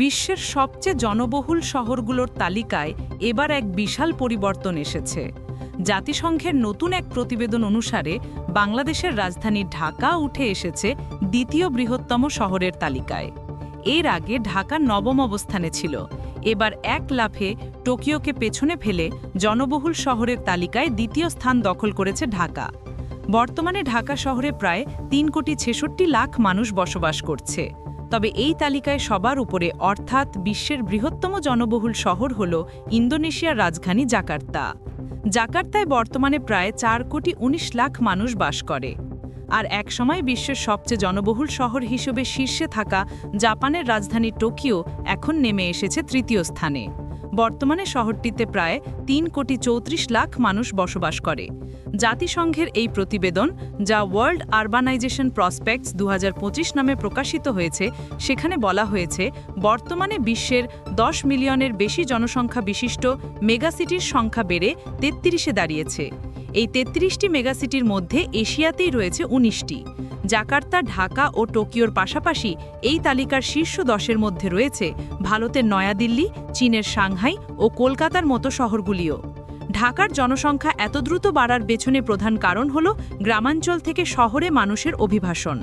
বিশ্বের সবচেয়ে জনবহুল শহরগুলোর তালিকায় এবার এক বিশাল পরিবর্তন এসেছে। জাতিসংঘের নতুন এক প্রতিবেদন অনুসারে বাংলাদেশের রাজধানী ঢাকা উঠে এসেছে দ্বিতীয় বৃহত্তম শহরের তালিকায়। এর আগে ঢাকা নবম অবস্থানে ছিল। এবার এক লাফে টোকিওকে পেছনে ফেলে জনবহুল শহরের তালিকায় দ্বিতীয় স্থান দখল করেছে ঢাকা। বর্তমানে ঢাকা শহরে প্রায় তিন কোটি ছেষট্টি লাখ মানুষ বসবাস করছে। তবে এই তালিকায় সবার উপরে অর্থাৎ বিশ্বের বৃহত্তম জনবহুল শহর হল ইন্দোনেশিয়ার রাজধানী জাকার্তা। জাকার্তায় বর্তমানে প্রায় চার কোটি ১৯ লাখ মানুষ বাস করে। আর একসময় বিশ্বের সবচেয়ে জনবহুল শহর হিসেবে শীর্ষে থাকা জাপানের রাজধানী টোকিও এখন নেমে এসেছে তৃতীয় স্থানে। বর্তমানে শহরটিতে প্রায় তিন কোটি চৌত্রিশ লাখ মানুষ বসবাস করে। জাতিসংঘের এই প্রতিবেদন, যা ওয়ার্ল্ড আরবানাইজেশন প্রসপেক্টস দু হাজার পঁচিশ নামে প্রকাশিত হয়েছে, সেখানে বলা হয়েছে, বর্তমানে বিশ্বের দশ মিলিয়নের বেশি জনসংখ্যা বিশিষ্ট মেগাসিটির সংখ্যা বেড়ে তেত্রিশে দাঁড়িয়েছে। এই তেত্রিশটি মেগাসিটির মধ্যে এশিয়াতেই রয়েছে উনিশটি। জাকার্তা, ঢাকা ও টোকিওর পাশাপাশি এই তালিকার শীর্ষ দশের মধ্যে রয়েছে ভারতের নয়াদিল্লি, চীনের সাংহাই ও কলকাতার মতো শহরগুলিও। ঢাকার জনসংখ্যা এত দ্রুত বাড়ার পেছনে প্রধান কারণ হল গ্রামাঞ্চল থেকে শহরে মানুষের অভিবাসন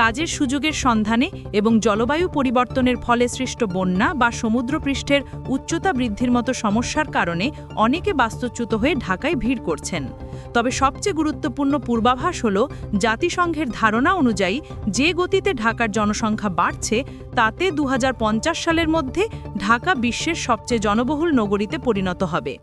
কাজের সুযোগের সন্ধানে এবং জলবায়ু পরিবর্তনের ফলে সৃষ্ট বন্যা বা সমুদ্রপৃষ্ঠের উচ্চতা বৃদ্ধির মতো সমস্যার কারণে অনেকে বাস্তুচ্যুত হয়ে ঢাকায় ভিড় করছেন। তবে সবচেয়ে গুরুত্বপূর্ণ পূর্বাভাস হল, জাতিসংঘের ধারণা অনুযায়ী যে গতিতে ঢাকার জনসংখ্যা বাড়ছে, তাতে দু হাজার পঞ্চাশ সালের মধ্যে ঢাকা বিশ্বের সবচেয়ে জনবহুল নগরীতে পরিণত হবে।